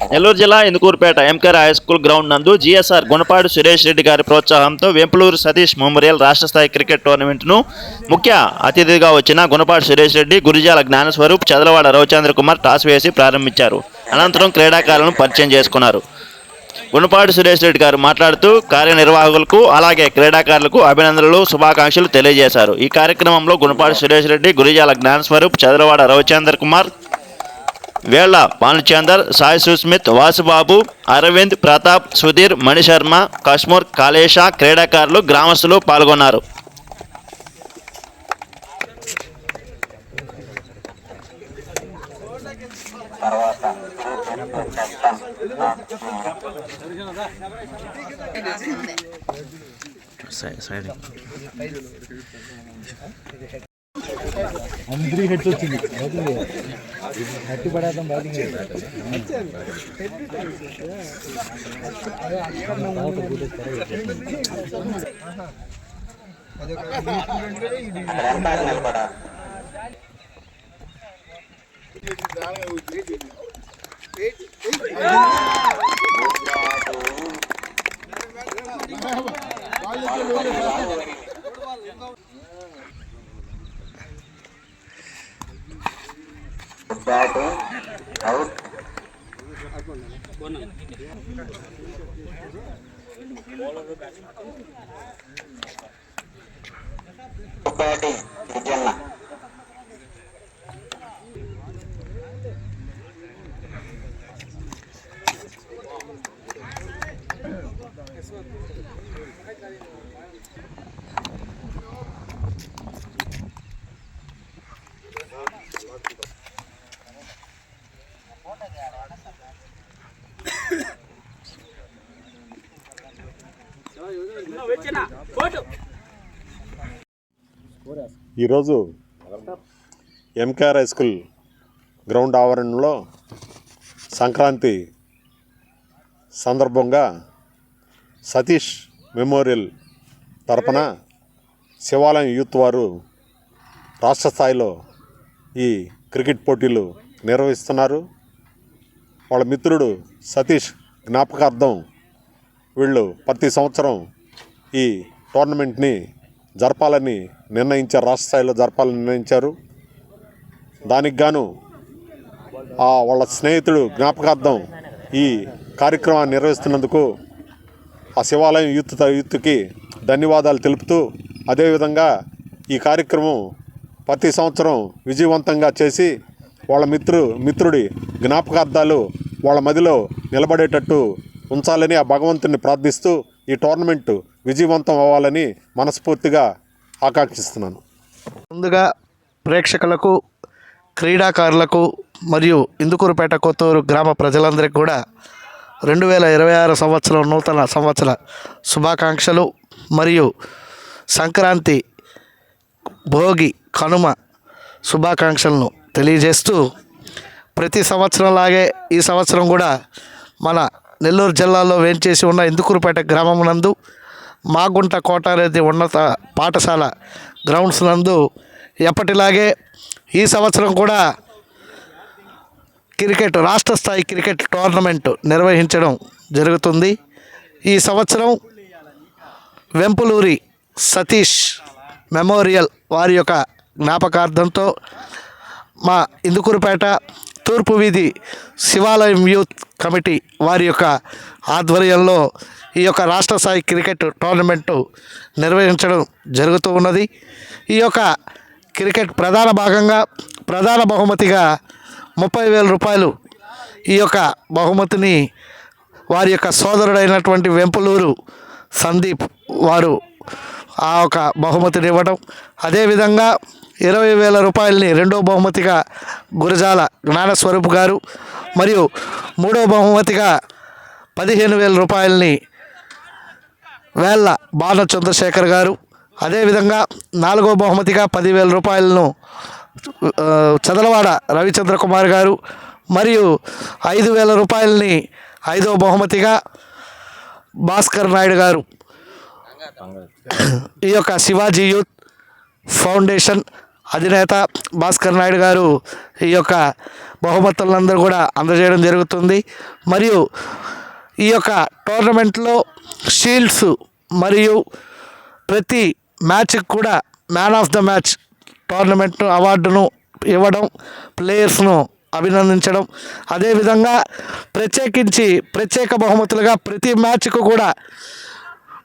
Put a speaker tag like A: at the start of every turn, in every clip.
A: నెల్లూరు జిల్లా Indukurupeta MKR high school ground నందు GSR Gunapadu Suresh Reddy గారి ప్రోత్సాహంతో వెంపులూరు సతీష్ మెమోరియల్ రాష్ట్ర స్థాయి క్రికెట్ టోర్నమెంట్ను ముఖ్య అతిథిగా వచ్చిన గుణపాడు సురేష్ రెడ్డి గురిజాల జ్ఞానస్వరూప్ చదలవాడ రవిచంద్ర కుమార్ టాస్ వేసి ప్రారంభించారు. అనంతరం క్రీడాకారులను పరిచయం చేసుకున్నారు. గుణపాటి సురేష్ రెడ్డి గారు మాట్లాడుతూ కార్యనిర్వాహకులకు అలాగే క్రీడాకారులకు అభినందనలు శుభాకాంక్షలు తెలియజేశారు. ఈ కార్యక్రమంలో గుణపాటి సురేష్ రెడ్డి గురిజాల జ్ఞానస్వరూప్ చదలవాడ రవిచంద్ర కుమార్ వేళ భానుచందర్ సాయి సుస్మిత్ వాసుబాబు అరవింద్ ప్రతాప్ సుధీర్ మణిశర్మ కశ్మూర్ కాళేష క్రీడాకారులు గ్రామస్తులు పాల్గొన్నారు.
B: అందరి హెడ్స్ వచ్చింది బ్యాటింగ్ హట్టి పడేద్దాం బ్యాటింగ్
C: ఈరోజు ఎంకేఆర్ హై స్కూల్ గ్రౌండ్ ఆవరణలో సంక్రాంతి సందర్భంగా సతీష్ మెమోరియల్ తరపున శివాలయం యూత్ వారు రాష్ట్ర స్థాయిలో ఈ క్రికెట్ పోటీలు నిర్వహిస్తున్నారు. వాళ్ళ మిత్రుడు సతీష్ జ్ఞాపకార్థం వీళ్ళు ప్రతి సంవత్సరం ఈ టోర్నమెంట్ని జరపాలని నిర్ణయించారు రాష్ట్ర స్థాయిలో జరపాలని నిర్ణయించారు. దానికి గాను ఆ వాళ్ళ స్నేహితుడు జ్ఞాపకార్థం ఈ కార్యక్రమాన్ని నిర్వహిస్తున్నందుకు ఆ శివాలయం యూత్ యూత్కి ధన్యవాదాలు తెలుపుతూ అదేవిధంగా ఈ కార్యక్రమం ప్రతి సంవత్సరం విజయవంతంగా చేసి వాళ్ళ మిత్రు మిత్రుడి జ్ఞాపకార్థాలు వాళ్ళ మదిలో నిలబడేటట్టు ఉంచాలని ఆ భగవంతుని ప్రార్థిస్తూ ఈ టోర్నమెంట్ విజయవంతం అవ్వాలని మనస్ఫూర్తిగా ఆకాంక్షిస్తున్నాను.
D: ముందుగా ప్రేక్షకులకు క్రీడాకారులకు మరియు ఇందుకూరుపేట కొత్తూరు గ్రామ ప్రజలందరికీ కూడా రెండు వేల ఇరవై ఆరు సంవత్సరం నూతన సంవత్సర శుభాకాంక్షలు మరియు సంక్రాంతి భోగి కనుమ శుభాకాంక్షలను తెలియజేస్తూ ప్రతి సంవత్సరంలాగే ఈ సంవత్సరం కూడా మన నెల్లూరు జిల్లాలో వేంచేసి ఉన్న ఇందుకూరుపేట గ్రామం నందు మాగుంట కోటారెడ్డి ఉన్నత పాఠశాల గ్రౌండ్స్ నందు ఎప్పటిలాగే ఈ సంవత్సరం కూడా క్రికెట్ రాష్ట్ర స్థాయి క్రికెట్ టోర్నమెంట్ నిర్వహించడం జరుగుతుంది. ఈ సంవత్సరం వెంపులూరి సతీష్ మెమోరియల్ వారి యొక్క జ్ఞాపకార్థంతో మా ఇందుకూరుపేట తూర్పు వీధి శివాలయం యూత్ కమిటీ వారి యొక్క ఆధ్వర్యంలో ఈ యొక్క రాష్ట్ర స్థాయి క్రికెట్ టోర్నమెంటు నిర్వహించడం జరుగుతూ ఉన్నది. ఈ యొక్క క్రికెట్ ప్రధాన భాగంగా ప్రధాన బహుమతిగా ముప్పై వేల రూపాయలు ఈ యొక్క బహుమతిని వారి యొక్క సోదరుడైనటువంటి వెంపులూరు సందీప్ వారు ఆ ఒక బహుమతిని ఇవ్వడం అదేవిధంగా ఇరవై వేల రూపాయలని రెండో బహుమతిగా గురజాల జ్ఞానస్వరూప్ గారు మరియు మూడో బహుమతిగా పదిహేను వేల రూపాయలని వేళ్ళ బాల చంద్రశేఖర్ గారు. అదేవిధంగా నాలుగో బహుమతిగా పదివేల రూపాయలను చదలవాడ రవిచంద్ర కుమార్ గారు మరియు ఐదు వేల రూపాయలని ఐదో బహుమతిగా భాస్కర్ నాయుడు గారు ఈ యొక్క శివాజీ యూత్ ఫౌండేషన్ అధినేత భాస్కర్ నాయుడు గారు ఈ యొక్క బహుమతులందరూ కూడా అందజేయడం జరుగుతుంది. మరియు ఈ యొక్క టోర్నమెంట్లో షీల్డ్స్ మరియు ప్రతి మ్యాచ్కి కూడా man of the match tournament అవార్డును ఇవ్వడం ప్లేయర్స్ను అభినందించడం. అదేవిధంగా ప్రత్యేకించి ప్రత్యేక బహుమతులుగా ప్రతి మ్యాచ్కు కూడా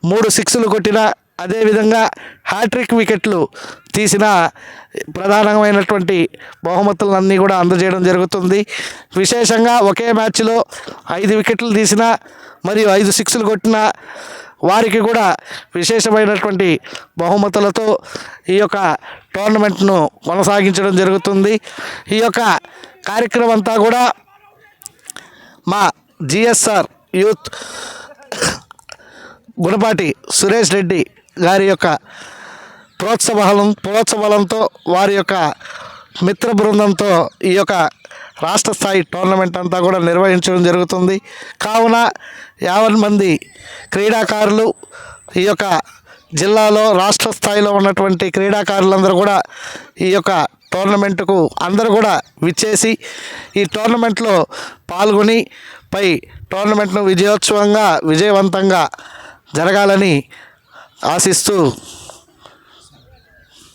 D: మూడు సిక్స్లు కొట్టిన అదేవిధంగా హ్యాట్రిక్ వికెట్లు తీసిన ప్రధానమైనటువంటి బహుమతులన్నీ కూడా అందజేయడం జరుగుతుంది. విశేషంగా ఒకే మ్యాచ్లో ఐదు వికెట్లు తీసిన మరియు ఐదు సిక్స్లు కొట్టిన వారికి కూడా విశేషమైనటువంటి బహుమతులతో ఈ యొక్క టోర్నమెంట్ను కొనసాగించడం జరుగుతుంది. ఈ యొక్క కార్యక్రమం అంతా కూడా మా జిఎస్ఆర్ యూత్ గుణపాటి సురేష్ రెడ్డి గారి యొక్క ప్రోత్సాహం ప్రోత్సాహలంతో వారి యొక్క మిత్ర బృందంతో ఈ యొక్క రాష్ట్ర స్థాయి టోర్నమెంట్ అంతా కూడా నిర్వహించడం జరుగుతుంది. కావున యావన్ మంది క్రీడాకారులు ఈ యొక్క జిల్లాలో రాష్ట్ర స్థాయిలో ఉన్నటువంటి క్రీడాకారులందరూ కూడా ఈ యొక్క టోర్నమెంట్కు అందరూ కూడా విచ్చేసి ఈ టోర్నమెంట్లో పాల్గొని పై టోర్నమెంట్ను విజయోత్సవంగా విజయవంతంగా జరగాలని ఆశిస్తూ